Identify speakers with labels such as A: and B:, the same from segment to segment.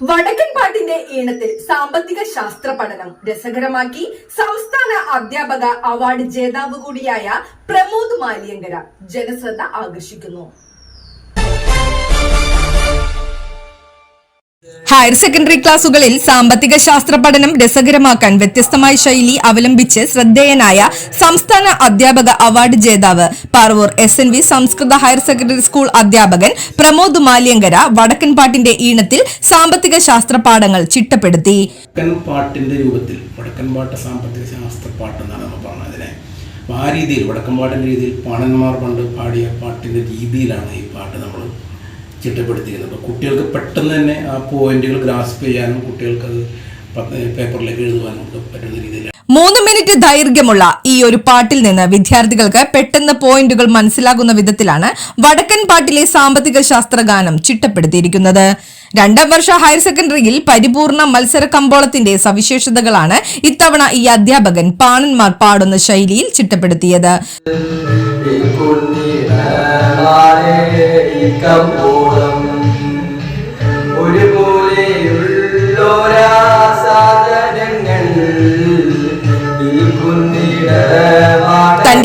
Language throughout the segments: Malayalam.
A: വടക്കൻ പാട്ടിന്റെ ഈണത്തിൽ സാമ്പത്തിക ശാസ്ത്ര പഠനം രസകരമാക്കി സംസ്ഥാന അധ്യാപക അവാർഡ് ജേതാവ് കൂടിയായ പ്രമോദ് മാലിയങ്കര ജനശ്രദ്ധ ആകർഷിക്കുന്നു. ഹയർ സെക്കൻഡറി ക്ലാസുകളിൽ സാമ്പത്തിക ശാസ്ത്ര പഠനം രസകരമാക്കാൻ വ്യത്യസ്തമായ ശൈലി അവലംബിച്ച് ശ്രദ്ധേയനായ സംസ്ഥാന അധ്യാപക അവാർഡ് ജേതാവ് പാർവൂർ എസ് എൻ വി സംസ്കൃത ഹയർ സെക്കൻഡറി സ്കൂൾ അധ്യാപകൻ പ്രമോദ് മാലിയങ്കര വടക്കൻപാട്ടിന്റെ ഈണത്തിൽ സാമ്പത്തിക ശാസ്ത്ര പാഠങ്ങൾ ചിട്ടപ്പെടുത്തി.
B: വടക്കൻപാട്ടിന്റെ രൂപത്തിൽ വടക്കൻപാട്ട് സാമ്പത്തിക ശാസ്ത്ര പാട്ട് എന്നാണ് നമ്മൾ പറഞ്ഞത് അതിനെ ആ രീതിയിൽ വടക്കൻപാട്ടിന്റെ രീതിയിൽ പാണന്മാർ പണ്ട് പാടിയ പാട്ടിന്റെ രീതിയിലാണ് ഈ പാട്ട് നമ്മൾ ചിട്ടപ്പെടുത്തിയിരുന്നത് അപ്പോൾ കുട്ടികൾക്ക് പെട്ടെന്ന് തന്നെ ആ പോയിന്റുകൾ ഗ്രാസ്പ് ചെയ്യാനും കുട്ടികൾക്ക് അത് പേപ്പറിലേക്ക് എഴുതുവാനും ഒക്കെ പറ്റുന്ന രീതിയിൽ
A: മൂന്ന് മിനിറ്റ് ദൈർഘ്യമുള്ള ഈ ഒരു പാട്ടിൽ നിന്ന് വിദ്യാർത്ഥികൾക്ക് പെട്ടെന്ന് പോയിന്റുകൾ മനസ്സിലാകുന്ന വിധത്തിലാണ് വടക്കൻ പാട്ടിലെ സാമ്പത്തിക ശാസ്ത്ര ഗാനം ചിട്ടപ്പെടുത്തിയിരിക്കുന്നത്. രണ്ടാം വർഷ ഹയർ സെക്കൻഡറിയിൽ പരിപൂർണ മത്സര കമ്പോളത്തിന്റെ സവിശേഷതകളാണ് ഇത്തവണ ഈ അധ്യാപകൻ പാണന്മാർ പാടുന്ന ശൈലിയിൽ ചിട്ടപ്പെടുത്തിയത്.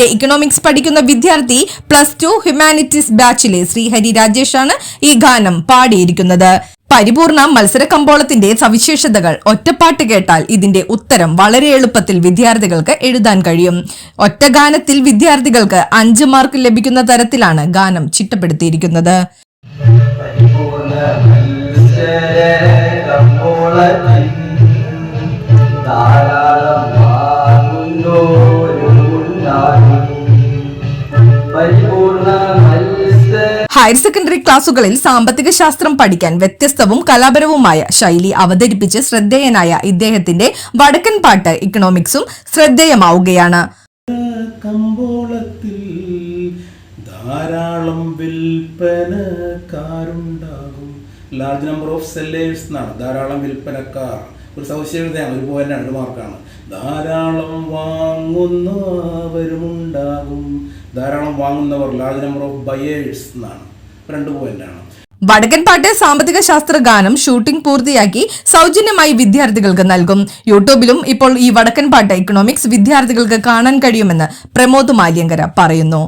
C: വിൽക്കുന്നിടമാണ്
A: ഇക്കണോമിക്സ് പഠിക്കുന്ന വിദ്യാർത്ഥി പ്ലസ് ടു ഹ്യൂമാനിറ്റീസ് ബാച്ചിലെ ശ്രീഹരി രാജേഷാണ് ഈ ഗാനം പാടിയിരിക്കുന്നത്. പരിപൂർണ മത്സര കമ്പോളത്തിന്റെ സവിശേഷതകൾ ഒറ്റപ്പാട്ട് കേട്ടാൽ ഇതിന്റെ ഉത്തരം വളരെ എളുപ്പത്തിൽ വിദ്യാർത്ഥികൾക്ക് എഴുതാൻ കഴിയും. ഒറ്റ ഗാനത്തിൽ വിദ്യാർത്ഥികൾക്ക് അഞ്ച് മാർക്ക് ലഭിക്കുന്ന തരത്തിലാണ് ഗാനം ചിട്ടപ്പെടുത്തിയിരിക്കുന്നത്. ഹയർ സെക്കൻഡറി ക്ലാസുകളിൽ സാമ്പത്തിക ശാസ്ത്രം പഠിക്കാൻ വ്യത്യസ്തവും കലാപരവുമായ ശൈലി അവതരിപ്പിച്ച് ശ്രദ്ധേയനായ ഇദ്ദേഹത്തിന്റെ വടക്കൻ പാട്ട് ഇക്കണോമിക്സും ശ്രദ്ധേയമാവുകയാണ്.
B: കമ്പോളത്തിൽ ധാരാളം വിൽപ്പനക്കാരുണ്ടാകും. ലാർജ് നമ്പർ ഓഫ് സെല്ലേഴ്സ് എന്നാണ്. ധാരാളം വിൽപ്പനക്കാർ. ഒരു സവിശേഷതയാണ് ഒരു പോയിന്റ് രണ്ട് മാർക്കാണ് ധാരാളം വാങ്ങുന്നവരുമുണ്ടാകും. ധാരാളം വാങ്ങുന്നവർ ലാർജ് നമ്പർ ഓഫ് ബയേഴ്സ് എന്നാണ്. രണ്ട് പോയിന്റാണ്.
A: വടക്കൻ പാട്ട് സാമ്പത്തിക ശാസ്ത്ര ഗാനം ഷൂട്ടിംഗ് പൂർത്തിയാക്കി സൗജന്യമായി വിദ്യാർത്ഥികൾക്ക് നൽകും. യൂട്യൂബിലും ഇപ്പോൾ ഈ വടക്കൻ പാട്ട് ഇക്കണോമിക്സ് വിദ്യാർത്ഥികൾക്ക് കാണാൻ കഴിയുമെന്ന് പ്രമോദ് മാലിയങ്കര പറയുന്നു.